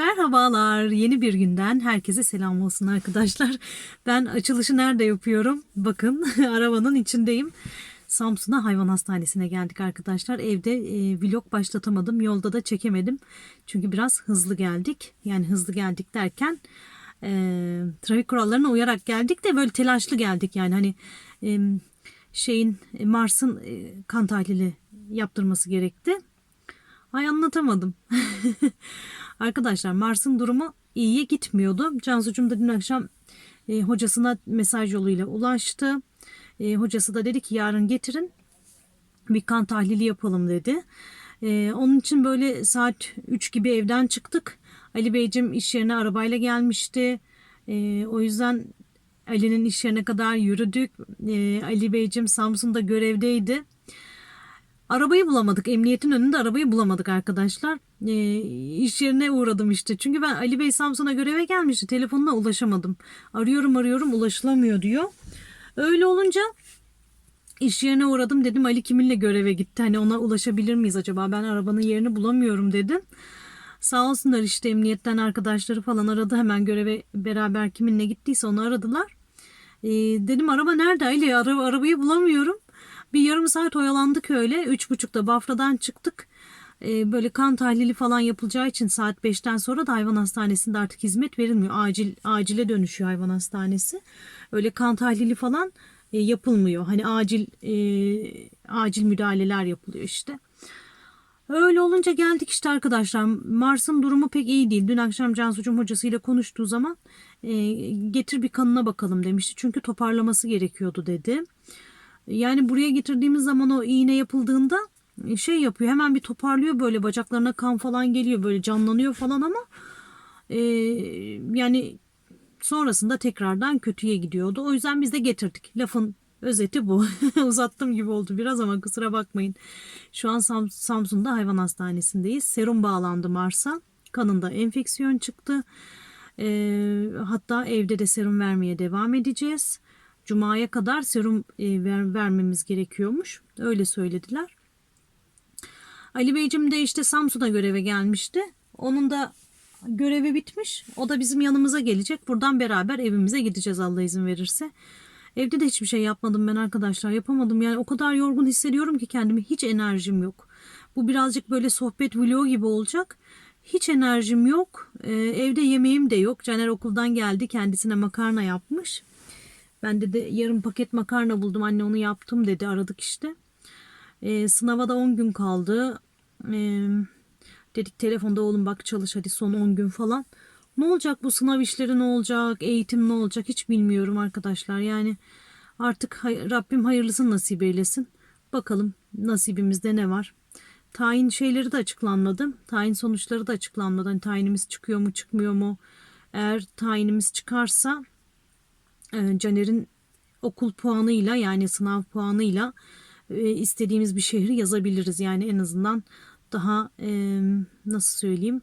Merhabalar. Yeni bir günden herkese selam olsun arkadaşlar. Ben açılışı nerede yapıyorum? Bakın arabanın içindeyim. Samsun'a hayvan hastanesine geldik arkadaşlar. Evde e, vlog başlatamadım. Yolda da çekemedim. Çünkü biraz hızlı geldik. Yani hızlı geldik derken e, trafik kurallarına uyarak geldik de böyle telaşlı geldik. Yani hani e, şeyin Mars'ın e, kan tahlili yaptırması gerekti. Ay anlatamadım. Arkadaşlar Mars'ın durumu iyiye gitmiyordu. Cansucuğum da dün akşam e, hocasına mesaj yoluyla ulaştı. E, hocası da dedi ki yarın getirin bir kan tahlili yapalım dedi. E, onun için böyle saat 3 gibi evden çıktık. Ali Beyciğim iş yerine arabayla gelmişti. E, o yüzden Ali'nin iş yerine kadar yürüdük. E, Ali Beyciğim Samsun'da görevdeydi. Arabayı bulamadık. Emniyetin önünde arabayı bulamadık arkadaşlar. E, iş yerine uğradım işte. Çünkü ben Ali Bey Samsun'a göreve gelmişti. Telefonuna ulaşamadım. Arıyorum arıyorum ulaşılamıyor diyor. Öyle olunca iş yerine uğradım dedim Ali kiminle göreve gitti. Hani ona ulaşabilir miyiz acaba? Ben arabanın yerini bulamıyorum dedim. Sağ olsunlar işte emniyetten arkadaşları falan aradı. Hemen göreve beraber kiminle gittiyse onu aradılar. E, dedim araba nerede Ali? Ara, arabayı bulamıyorum. Bir yarım saat oyalandık öyle. Üç buçukta Bafra'dan çıktık. Ee, böyle kan tahlili falan yapılacağı için saat 5'ten sonra da hayvan hastanesinde artık hizmet verilmiyor. Acil acile dönüşüyor hayvan hastanesi. Öyle kan tahlili falan e, yapılmıyor. Hani acil e, acil müdahaleler yapılıyor işte. Öyle olunca geldik işte arkadaşlar. Mars'ın durumu pek iyi değil. Dün akşam Cansucuğum hocasıyla konuştuğu zaman e, getir bir kanına bakalım demişti. Çünkü toparlaması gerekiyordu dedi. Yani buraya getirdiğimiz zaman o iğne yapıldığında şey yapıyor hemen bir toparlıyor böyle bacaklarına kan falan geliyor böyle canlanıyor falan ama e, yani sonrasında tekrardan kötüye gidiyordu. O yüzden biz de getirdik. Lafın özeti bu. Uzattım gibi oldu biraz ama kusura bakmayın. Şu an Sam- Samsun'da hayvan hastanesindeyiz. Serum bağlandı Mars'a. Kanında enfeksiyon çıktı. E, hatta evde de serum vermeye devam edeceğiz. Cuma'ya kadar serum e, ver, vermemiz gerekiyormuş. Öyle söylediler. Ali Beyciğim de işte Samsun'a göreve gelmişti. Onun da görevi bitmiş. O da bizim yanımıza gelecek. Buradan beraber evimize gideceğiz Allah izin verirse. Evde de hiçbir şey yapmadım ben arkadaşlar. Yapamadım yani o kadar yorgun hissediyorum ki kendimi hiç enerjim yok. Bu birazcık böyle sohbet vlogu gibi olacak. Hiç enerjim yok. Ee, evde yemeğim de yok. Caner okuldan geldi. Kendisine makarna yapmış. Ben de, de yarım paket makarna buldum. Anne onu yaptım dedi. Aradık işte. Ee, sınava da 10 gün kaldı. Ee, dedik telefonda oğlum bak çalış hadi son 10 gün falan. Ne olacak bu sınav işleri ne olacak? Eğitim ne olacak? Hiç bilmiyorum arkadaşlar. Yani artık hay- Rabbim hayırlısını nasip eylesin. Bakalım nasibimizde ne var? Tayin şeyleri de açıklanmadı. Tayin sonuçları da açıklanmadı. Hani tayinimiz çıkıyor mu çıkmıyor mu? Eğer tayinimiz çıkarsa e, Caner'in okul puanıyla yani sınav puanıyla e, istediğimiz bir şehri yazabiliriz. Yani en azından daha e, nasıl söyleyeyim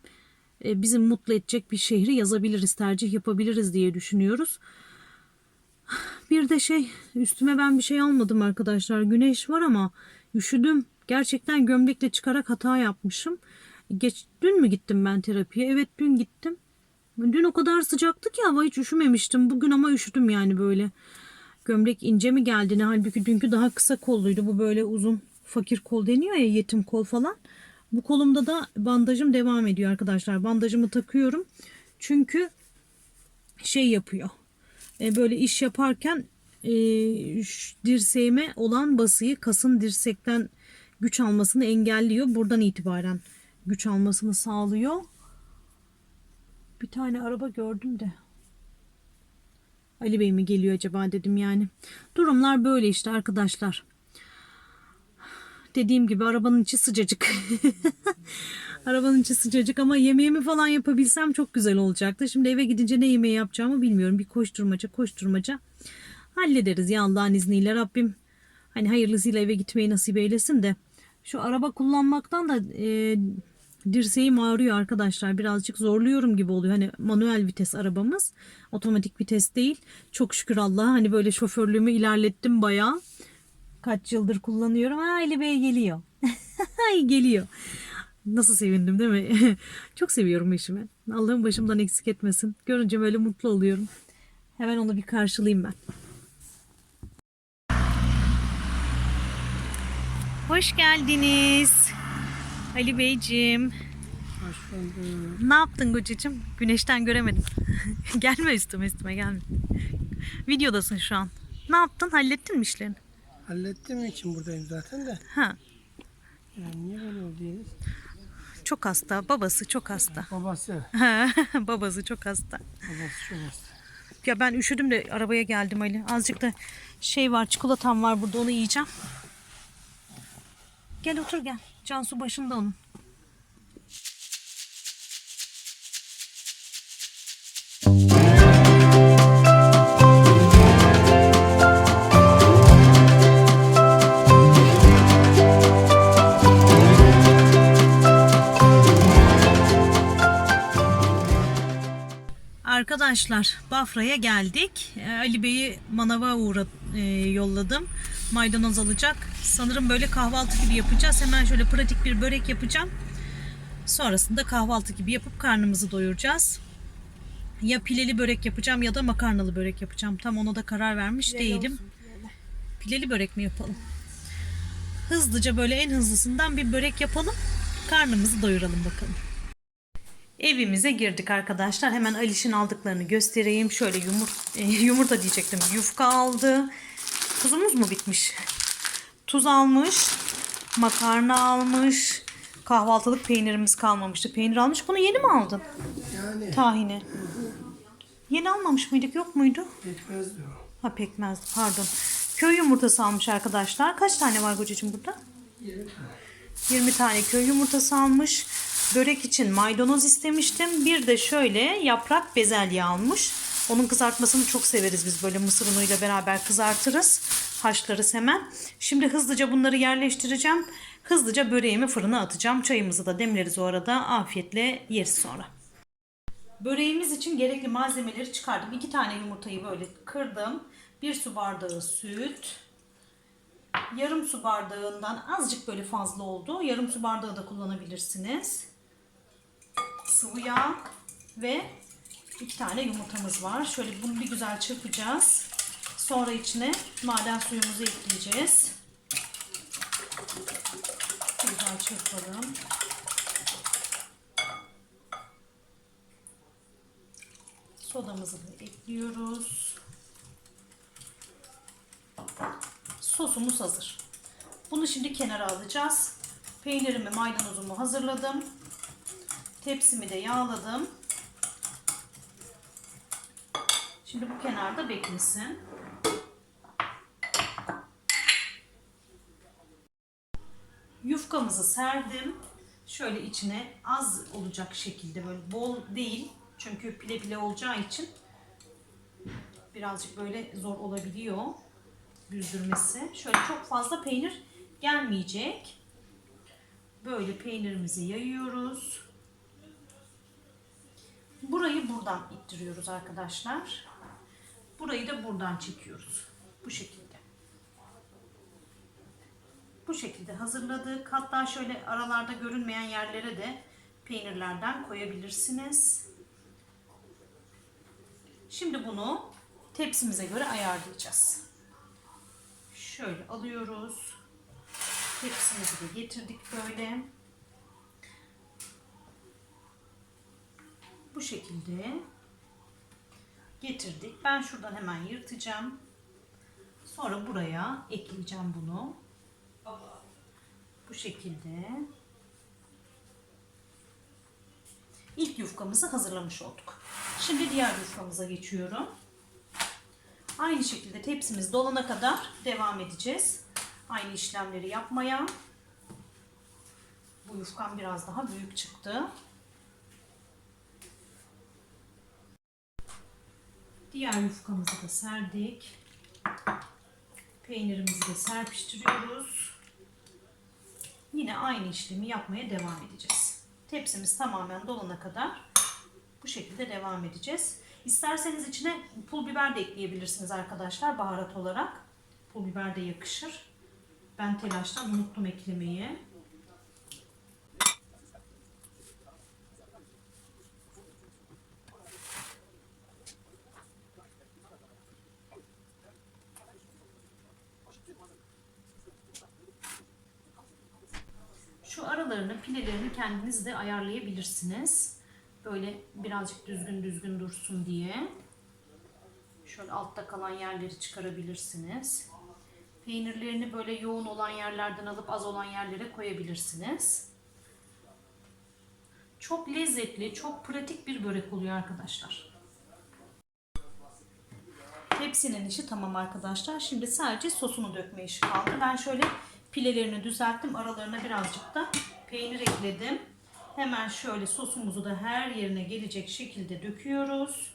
e, bizi mutlu edecek bir şehri yazabiliriz, tercih yapabiliriz diye düşünüyoruz. Bir de şey üstüme ben bir şey almadım arkadaşlar. Güneş var ama üşüdüm. Gerçekten gömlekle çıkarak hata yapmışım. Geç, dün mü gittim ben terapiye? Evet dün gittim. Dün o kadar sıcaktı ki hava hiç üşümemiştim. Bugün ama üşüdüm yani böyle. Gömlek ince mi geldi ne halbuki dünkü daha kısa kolluydu. Bu böyle uzun fakir kol deniyor ya yetim kol falan. Bu kolumda da bandajım devam ediyor arkadaşlar. Bandajımı takıyorum. Çünkü şey yapıyor. E, böyle iş yaparken e, dirseğime olan basıyı kasın dirsekten güç almasını engelliyor. Buradan itibaren güç almasını sağlıyor. Bir tane araba gördüm de. Ali Bey mi geliyor acaba dedim yani. Durumlar böyle işte arkadaşlar. Dediğim gibi arabanın içi sıcacık. arabanın içi sıcacık ama yemeğimi falan yapabilsem çok güzel olacaktı. Şimdi eve gidince ne yemeği yapacağımı bilmiyorum. Bir koşturmaca koşturmaca hallederiz ya Allah'ın izniyle Rabbim. Hani hayırlısıyla eve gitmeyi nasip eylesin de. Şu araba kullanmaktan da e, dirseğim ağrıyor arkadaşlar. Birazcık zorluyorum gibi oluyor. Hani manuel vites arabamız. Otomatik vites değil. Çok şükür Allah'a hani böyle şoförlüğümü ilerlettim bayağı. Kaç yıldır kullanıyorum. Ha Ali Bey geliyor. Geliyor. Nasıl sevindim değil mi? Çok seviyorum eşimi. Allah'ım başımdan eksik etmesin. Görünce böyle mutlu oluyorum. Hemen onu bir karşılayayım ben. Hoş geldiniz. Ali Beyciğim. Hoş bulduk. Ne yaptın kocacığım? Güneşten göremedim. gelme üstüme üstüme gelme. Videodasın şu an. Ne yaptın? Hallettin mi işlerini? Hallettiğim için buradayım zaten de. Ha, Yani niye böyle oldu çok hasta. Babası çok hasta. Babası. Babası çok hasta. Babası çok hasta. Ya ben üşüdüm de arabaya geldim Ali. Azıcık da şey var, çikolatam var burada onu yiyeceğim. Gel otur gel. Cansu başında onun. Arkadaşlar Bafra'ya geldik. Ee, Ali Bey'i manava uğra e, yolladım. Maydanoz alacak. Sanırım böyle kahvaltı gibi yapacağız. Hemen şöyle pratik bir börek yapacağım. Sonrasında kahvaltı gibi yapıp karnımızı doyuracağız. Ya pileli börek yapacağım ya da makarnalı börek yapacağım. Tam ona da karar vermiş değilim. Pileli börek mi yapalım? Hızlıca böyle en hızlısından bir börek yapalım. Karnımızı doyuralım bakalım. Evimize girdik arkadaşlar. Hemen Aliş'in aldıklarını göstereyim. Şöyle yumurta, yumurta diyecektim. Yufka aldı. Tuzumuz mu bitmiş? Tuz almış. Makarna almış. Kahvaltılık peynirimiz kalmamıştı. Peynir almış. Bunu yeni mi aldın? Yani Tahini. Yeni almamış mıydık? Yok muydu? yetmez diyor. Ha pekmez. Pardon. Köy yumurtası almış arkadaşlar. Kaç tane var kocacığım burada? 20 tane köy yumurtası almış. Börek için maydanoz istemiştim. Bir de şöyle yaprak bezelye almış. Onun kızartmasını çok severiz biz böyle mısır unuyla beraber kızartırız. Haşlarız hemen. Şimdi hızlıca bunları yerleştireceğim. Hızlıca böreğimi fırına atacağım. Çayımızı da demleriz o arada. Afiyetle yeriz sonra. Böreğimiz için gerekli malzemeleri çıkardım. İki tane yumurtayı böyle kırdım. Bir su bardağı süt. Yarım su bardağından azıcık böyle fazla oldu. Yarım su bardağı da kullanabilirsiniz. Sıvı yağ ve iki tane yumurtamız var. Şöyle bunu bir güzel çırpacağız. Sonra içine maden suyumuzu ekleyeceğiz. Güzel çırpalım. Sodamızı da ekliyoruz. Sosumuz hazır. Bunu şimdi kenara alacağız. Peynirimi, maydanozumu hazırladım. Tepsimi de yağladım. Şimdi bu kenarda beklesin. Yufkamızı serdim. Şöyle içine az olacak şekilde böyle bol değil. Çünkü pile pile olacağı için birazcık böyle zor olabiliyor büzdürmesi. Şöyle çok fazla peynir gelmeyecek. Böyle peynirimizi yayıyoruz. Burayı buradan ittiriyoruz arkadaşlar. Burayı da buradan çekiyoruz. Bu şekilde. Bu şekilde hazırladık. Hatta şöyle aralarda görünmeyen yerlere de peynirlerden koyabilirsiniz. Şimdi bunu tepsimize göre ayarlayacağız. Şöyle alıyoruz. Tepsimizi de getirdik böyle. Bu şekilde getirdik. Ben şuradan hemen yırtacağım. Sonra buraya ekleyeceğim bunu. Bu şekilde. İlk yufkamızı hazırlamış olduk. Şimdi diğer yufkamıza geçiyorum. Aynı şekilde tepsimiz dolana kadar devam edeceğiz. Aynı işlemleri yapmaya. Bu yufkam biraz daha büyük çıktı. Diğer yufkamızı da serdik. Peynirimizi de serpiştiriyoruz. Yine aynı işlemi yapmaya devam edeceğiz. Tepsimiz tamamen dolana kadar bu şekilde devam edeceğiz. İsterseniz içine pul biber de ekleyebilirsiniz arkadaşlar baharat olarak. Pul biber de yakışır. Ben telaştan unuttum eklemeyi. Aralarını, pilelerini kendiniz de ayarlayabilirsiniz. Böyle birazcık düzgün düzgün dursun diye. Şöyle altta kalan yerleri çıkarabilirsiniz. Peynirlerini böyle yoğun olan yerlerden alıp az olan yerlere koyabilirsiniz. Çok lezzetli, çok pratik bir börek oluyor arkadaşlar. Hepsinin işi tamam arkadaşlar. Şimdi sadece sosunu dökme işi kaldı. Ben şöyle pilelerini düzelttim. Aralarına birazcık da peynir ekledim. Hemen şöyle sosumuzu da her yerine gelecek şekilde döküyoruz.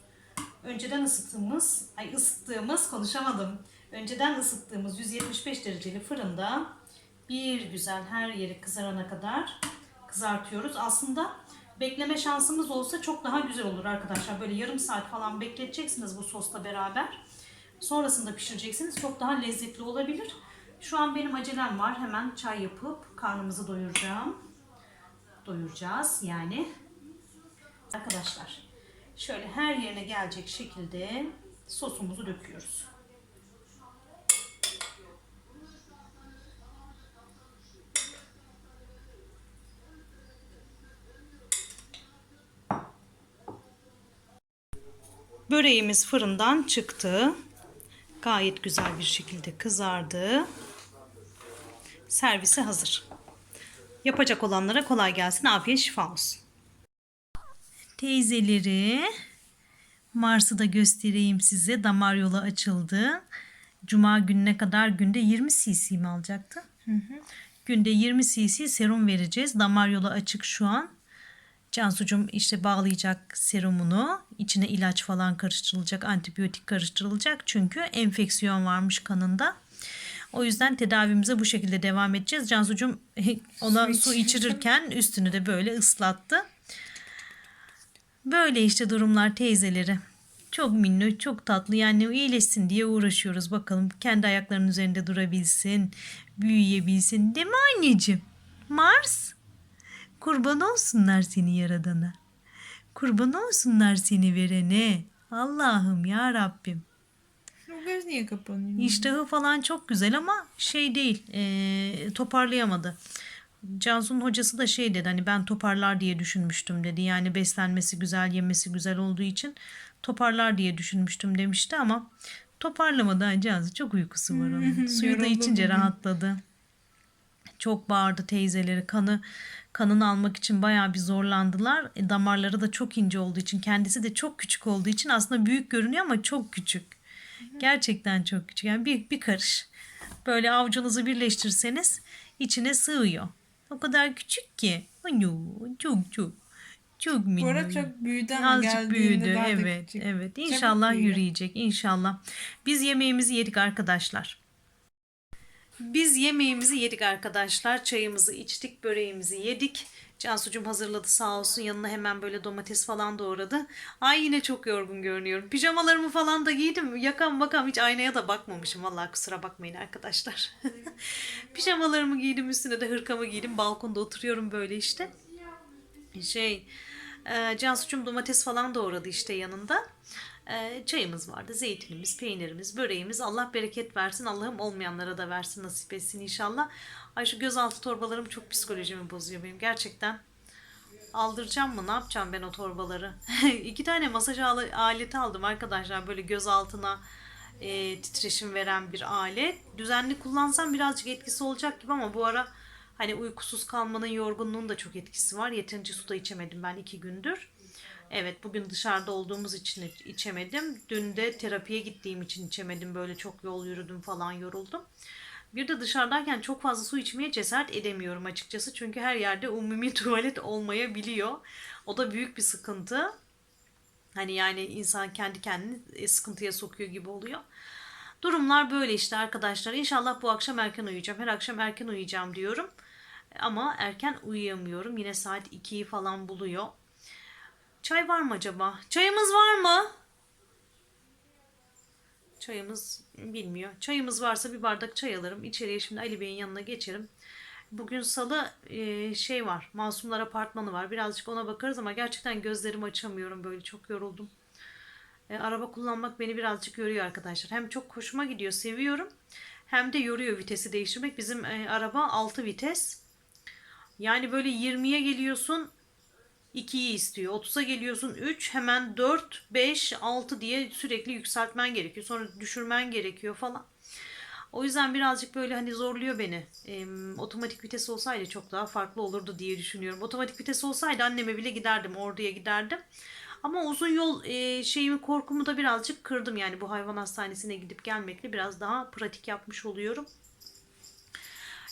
Önceden ısıttığımız, ay ısıttığımız konuşamadım. Önceden ısıttığımız 175 dereceli fırında bir güzel her yeri kızarana kadar kızartıyoruz. Aslında bekleme şansımız olsa çok daha güzel olur arkadaşlar. Böyle yarım saat falan bekleteceksiniz bu sosla beraber. Sonrasında pişireceksiniz. Çok daha lezzetli olabilir. Şu an benim acelem var. Hemen çay yapıp karnımızı doyuracağım. Doyuracağız yani. Arkadaşlar şöyle her yerine gelecek şekilde sosumuzu döküyoruz. Böreğimiz fırından çıktı. Gayet güzel bir şekilde kızardı. Servise hazır. Yapacak olanlara kolay gelsin. Afiyet şifa olsun. Teyzeleri Mars'ı da göstereyim size. Damar yolu açıldı. Cuma gününe kadar günde 20 cc mi alacaktı? Günde 20 cc serum vereceğiz. Damar yolu açık şu an. Cansucuğum işte bağlayacak serumunu. İçine ilaç falan karıştırılacak, antibiyotik karıştırılacak. Çünkü enfeksiyon varmış kanında. O yüzden tedavimize bu şekilde devam edeceğiz. Cansucuğum ona su içirirken üstünü de böyle ıslattı. Böyle işte durumlar teyzeleri. Çok minnoş, çok tatlı. Yani iyileşsin diye uğraşıyoruz. Bakalım kendi ayaklarının üzerinde durabilsin, büyüyebilsin. Değil mi anneciğim? Mars? Kurban olsunlar seni yaradana. Kurban olsunlar seni verene. Allah'ım ya Rabbim. O göz niye kapanıyor? İştahı falan çok güzel ama şey değil eee, toparlayamadı. Cansu'nun hocası da şey dedi hani ben toparlar diye düşünmüştüm dedi. Yani beslenmesi güzel yemesi güzel olduğu için toparlar diye düşünmüştüm demişti ama toparlamadı ha Cansu çok uykusu var onun. Suyu da içince rahatladı. Çok bağırdı teyzeleri kanı kanını almak için bayağı bir zorlandılar. E, damarları da çok ince olduğu için kendisi de çok küçük olduğu için aslında büyük görünüyor ama çok küçük. Gerçekten çok küçük. Yani bir, bir karış. Böyle avucunuzu birleştirseniz içine sığıyor. O kadar küçük ki. Çok çok. Çok Bu minnoş. arada çok büyüdü ama Azıcık büyüdü. daha da Evet, küçük. evet. Çabuk İnşallah büyüyor. yürüyecek. İnşallah. Biz yemeğimizi yedik arkadaşlar. Biz yemeğimizi yedik arkadaşlar. Çayımızı içtik, böreğimizi yedik. Cansucuğum hazırladı sağ olsun. Yanına hemen böyle domates falan doğradı. Ay yine çok yorgun görünüyorum. Pijamalarımı falan da giydim. Yakam bakam hiç aynaya da bakmamışım. Vallahi kusura bakmayın arkadaşlar. Pijamalarımı giydim üstüne de hırkamı giydim. Balkonda oturuyorum böyle işte. Şey, e, Cansu'cum domates falan doğradı işte yanında. E, çayımız vardı, zeytinimiz, peynirimiz, böreğimiz. Allah bereket versin. Allah'ım olmayanlara da versin, nasip etsin inşallah. Ay şu gözaltı torbalarım çok psikolojimi bozuyor benim. Gerçekten aldıracağım mı? Ne yapacağım ben o torbaları? İki tane masaj al- aleti aldım arkadaşlar. Böyle göz altına e, titreşim veren bir alet. Düzenli kullansam birazcık etkisi olacak gibi ama bu ara hani uykusuz kalmanın yorgunluğun da çok etkisi var. Yeterince su da içemedim ben iki gündür. Evet bugün dışarıda olduğumuz için içemedim. Dün de terapiye gittiğim için içemedim. Böyle çok yol yürüdüm falan yoruldum. Bir de dışarıdayken çok fazla su içmeye cesaret edemiyorum açıkçası. Çünkü her yerde umumi tuvalet olmayabiliyor. O da büyük bir sıkıntı. Hani yani insan kendi kendini e, sıkıntıya sokuyor gibi oluyor. Durumlar böyle işte arkadaşlar. İnşallah bu akşam erken uyuyacağım. Her akşam erken uyuyacağım diyorum. Ama erken uyuyamıyorum. Yine saat 2'yi falan buluyor. Çay var mı acaba? Çayımız var mı? Çayımız bilmiyor. Çayımız varsa bir bardak çay alırım. İçeriye şimdi Ali Bey'in yanına geçerim. Bugün salı e, şey var. Masumlar Apartmanı var. Birazcık ona bakarız ama gerçekten gözlerimi açamıyorum böyle. Çok yoruldum. E, araba kullanmak beni birazcık yoruyor arkadaşlar. Hem çok hoşuma gidiyor, seviyorum. Hem de yoruyor vitesi değiştirmek. Bizim e, araba 6 vites. Yani böyle 20'ye geliyorsun 2'yi istiyor. 30'a geliyorsun 3 hemen 4, 5, 6 diye sürekli yükseltmen gerekiyor. Sonra düşürmen gerekiyor falan. O yüzden birazcık böyle hani zorluyor beni. Ee, otomatik vites olsaydı çok daha farklı olurdu diye düşünüyorum. Otomatik vites olsaydı anneme bile giderdim, orduya giderdim. Ama uzun yol e, şeyimi korkumu da birazcık kırdım. Yani bu hayvan hastanesine gidip gelmekle biraz daha pratik yapmış oluyorum.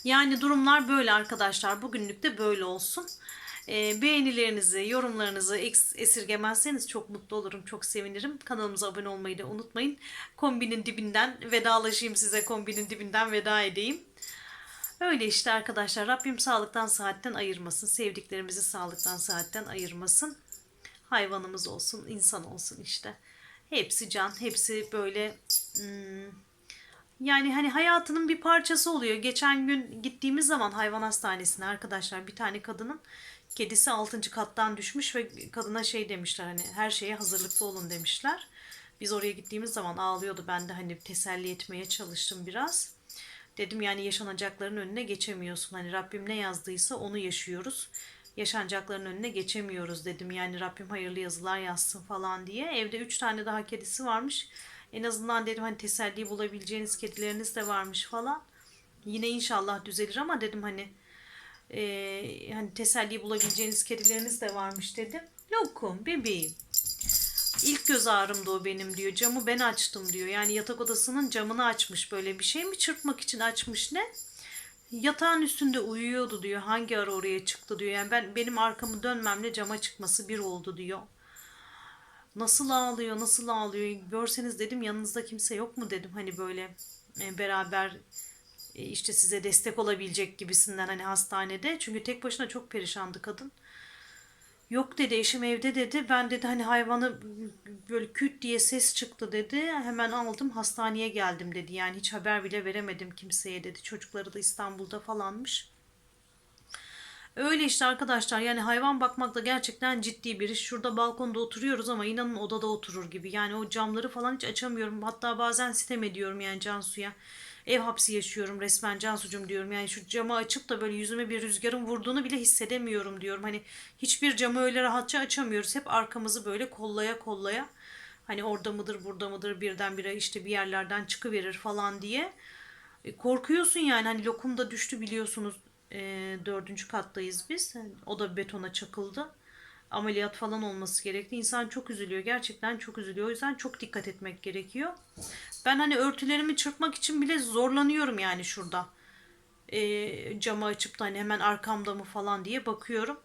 Yani durumlar böyle arkadaşlar. Bugünlük de böyle olsun. Ee, beğenilerinizi, yorumlarınızı esirgemezseniz çok mutlu olurum, çok sevinirim. Kanalımıza abone olmayı da unutmayın. Kombinin dibinden vedalaşayım size, kombinin dibinden veda edeyim. Öyle işte arkadaşlar. Rabbim sağlıktan saatten ayırmasın. Sevdiklerimizi sağlıktan saatten ayırmasın. Hayvanımız olsun, insan olsun işte. Hepsi can, hepsi böyle hmm, yani hani hayatının bir parçası oluyor. Geçen gün gittiğimiz zaman hayvan hastanesine arkadaşlar bir tane kadının kedisi 6. kattan düşmüş ve kadına şey demişler hani her şeye hazırlıklı olun demişler. Biz oraya gittiğimiz zaman ağlıyordu. Ben de hani teselli etmeye çalıştım biraz. Dedim yani yaşanacakların önüne geçemiyorsun. Hani Rabbim ne yazdıysa onu yaşıyoruz. Yaşanacakların önüne geçemiyoruz dedim. Yani Rabbim hayırlı yazılar yazsın falan diye. Evde üç tane daha kedisi varmış. En azından dedim hani teselli bulabileceğiniz kedileriniz de varmış falan. Yine inşallah düzelir ama dedim hani e, hani teselli bulabileceğiniz kedileriniz de varmış dedim. Yokum bebeğim. İlk göz ağrımdı o benim diyor. Camı ben açtım diyor. Yani yatak odasının camını açmış böyle bir şey mi çırpmak için açmış ne? Yatağın üstünde uyuyordu diyor. Hangi ara oraya çıktı diyor. Yani ben benim arkamı dönmemle cama çıkması bir oldu diyor. Nasıl ağlıyor, nasıl ağlıyor. Görseniz dedim yanınızda kimse yok mu dedim. Hani böyle e, beraber işte size destek olabilecek gibisinden hani hastanede. Çünkü tek başına çok perişandı kadın. Yok dedi eşim evde dedi. Ben dedi hani hayvanı böyle küt diye ses çıktı dedi. Hemen aldım hastaneye geldim dedi. Yani hiç haber bile veremedim kimseye dedi. Çocukları da İstanbul'da falanmış. Öyle işte arkadaşlar yani hayvan bakmak da gerçekten ciddi bir iş. Şurada balkonda oturuyoruz ama inanın odada oturur gibi. Yani o camları falan hiç açamıyorum. Hatta bazen sitem ediyorum yani Cansu'ya. Ev hapsi yaşıyorum resmen Cansu'cum diyorum. Yani şu camı açıp da böyle yüzüme bir rüzgarın vurduğunu bile hissedemiyorum diyorum. Hani hiçbir camı öyle rahatça açamıyoruz. Hep arkamızı böyle kollaya kollaya. Hani orada mıdır burada mıdır birdenbire işte bir yerlerden çıkıverir falan diye. E, korkuyorsun yani hani lokum da düştü biliyorsunuz e, dördüncü kattayız biz. O da betona çakıldı. Ameliyat falan olması gerekti. İnsan çok üzülüyor. Gerçekten çok üzülüyor. O yüzden çok dikkat etmek gerekiyor. Ben hani örtülerimi çırpmak için bile zorlanıyorum yani şurada. E, camı açıp da hani hemen arkamda mı falan diye bakıyorum.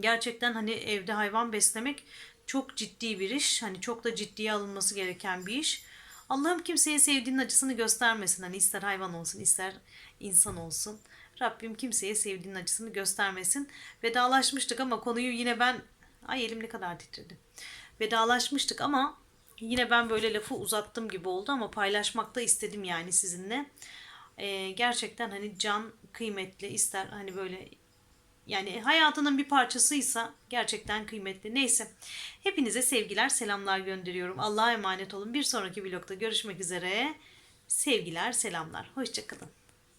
Gerçekten hani evde hayvan beslemek çok ciddi bir iş. Hani çok da ciddiye alınması gereken bir iş. Allah'ım kimseye sevdiğinin acısını göstermesin. Hani ister hayvan olsun ister insan olsun. Rabbim kimseye sevdiğinin acısını göstermesin. Vedalaşmıştık ama konuyu yine ben... Ay elim ne kadar titredi. Vedalaşmıştık ama yine ben böyle lafı uzattım gibi oldu ama paylaşmak da istedim yani sizinle. Ee, gerçekten hani can kıymetli ister hani böyle yani hayatının bir parçasıysa gerçekten kıymetli. Neyse. Hepinize sevgiler, selamlar gönderiyorum. Allah'a emanet olun. Bir sonraki vlogda görüşmek üzere. Sevgiler, selamlar. Hoşçakalın.